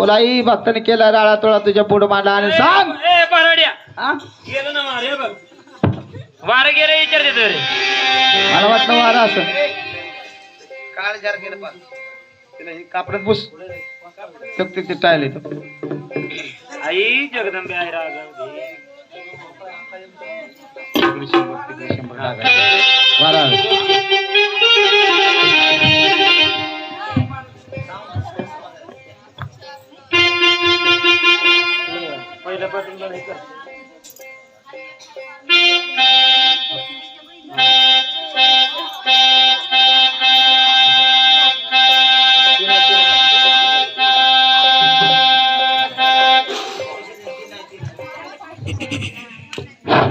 बोलाई भक्ताने केला राळा तोळा तुझ्या पुढे मांडला आणि सांग. ए परवड्या हा? गेलं ना मारे बघ. वारं गेलं विचारते तर मला वाटलं वारा असं. काळ जार गेलं पाच तिला हे कापडात ते टायल येतं आई जगदंबे आहे राजा. वारा आला.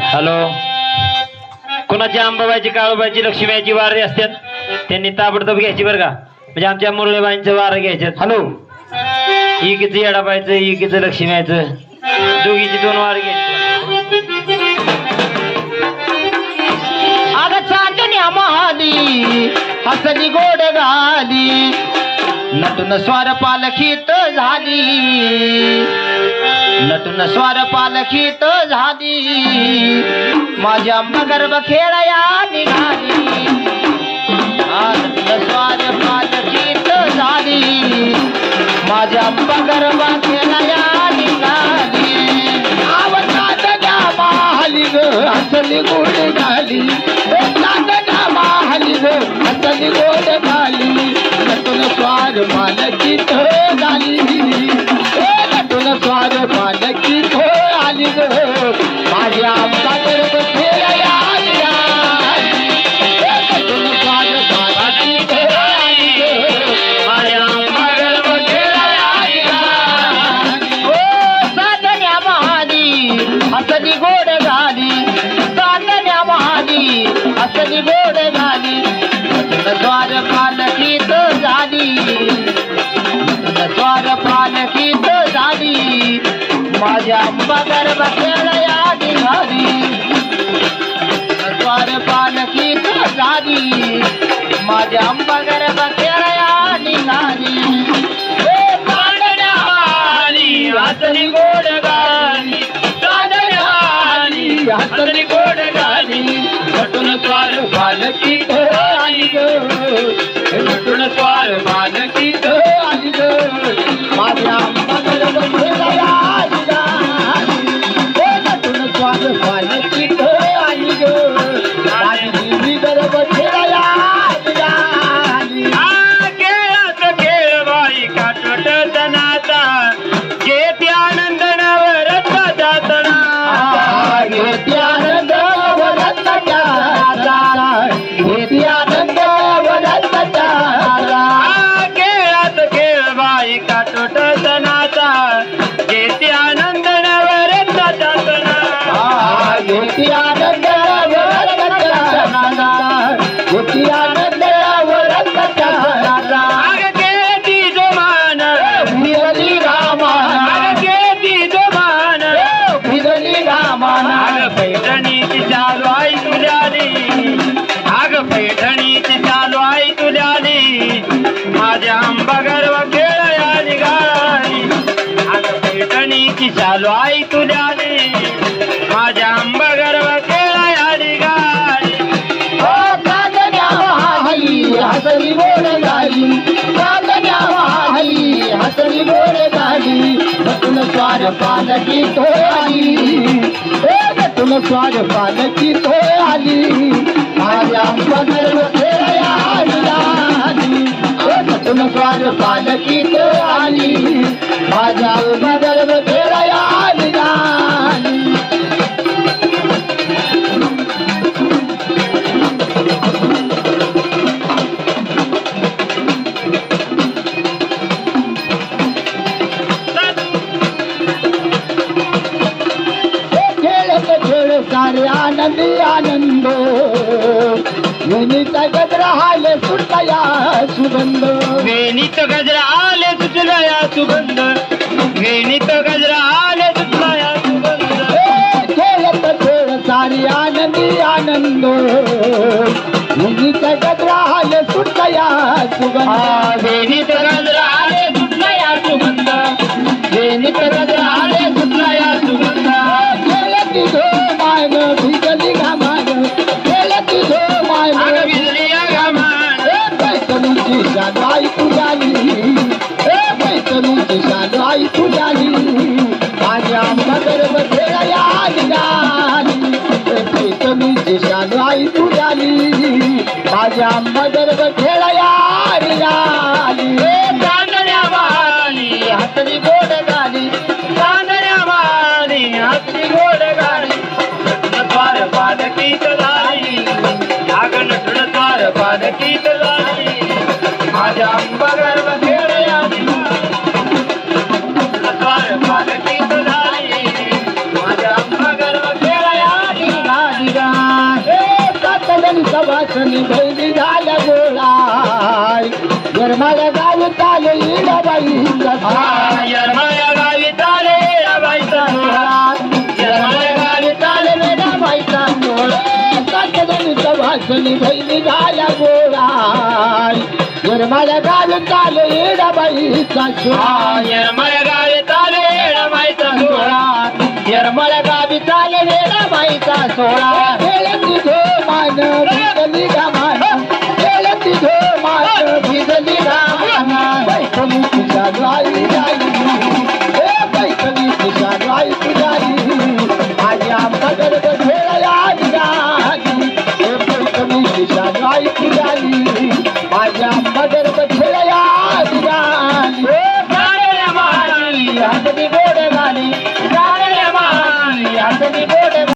हॅलो. कोणाची अंबाबाईची काळूबाईची लक्ष्मीबाईची वारी असतात त्यांनी ताबडतोब घ्यायची बरं का? म्हणजे आमच्या मुरळीबाईंचं वारं घ्यायच्यात हॅलो. इकीचं येडाबाईचं इकीचं लक्ष्मीबाईचं. दोघीची दोन वार घे अग चांदण्या महाली हसली गोड गाली नटून स्वार पालखीत झाली. नटून स्वार पालखीत झाली. माझ्या मगर्भ खेळया निघाली. आ, स्वार पालखीत झाली. माझ्या मगर्भ हसली गोड झाली. नटून स्वार मालकी तो झाली. ए नटून स्वार मालकी तो आली ग. माझ्या आमचा गर्भ खेळया निघाली. ए नटून स्वार पालखी तो आली द्वार तो झाली. माझ्या मगर खेळया निघाली द्वार पालखीत झाली. माझ्या मगर खेळया निघाली ए गोड गाणी चांदण्या गोड गाणी नटून स्वार बालकी तो आली स्वार बालकी काटोट आनंद जातना घेती आनंद वनंताच्या घेती आनंद वनंताच्या आग रामाना. रामाना. पैठणीची चालू आई तुझ्याली आग पैठणीची चालू आई तुझ्याली माझ्या आंबा पैठणीची चालू आई तुझ्याली माझ्या आंबा गर्व खेळया निघाली गाडी. हसली गाली चांदण्या हसली गोड. गाली नटून स्वार पालकी तो आली ए स्वार पालकी तो आली माझ्या पदर खेळया आली ए स्वार पालकी तो आली माझ्या पदर खेळया सारे आनंदी आनंद. विनीत गजरा हाले सुटया सुगंध. वेणीत गजरा आले सुचलया सुगंध. वेणीत गजरा आले सुचलया सुगंध. खेळत खेळ सारे आनंदी आनंद. विनीत गजरा हाले सुटया सुगंध. वेणीत गजरा हातली गोड गाली चांदण्या वाली हातली गोड गाली नटवार पालकीत झाली अगं नटून द्वार पालकीत झाली माझ्या अंबगर खेळ आली नटवार पालकीत झाली माझ्या अंबगर खेळ आली गाली गा गरमाला गाव चाल बाई यरमाया गावी चाले बाईचा यरमाया गावी चाले वेडा बाईचा सातगण सवासनी बहिणी झाल्या गोळा गरमाला गाव चाल गावी चाले बाईचा सोळा गावी चाले बाईचा सोळा मान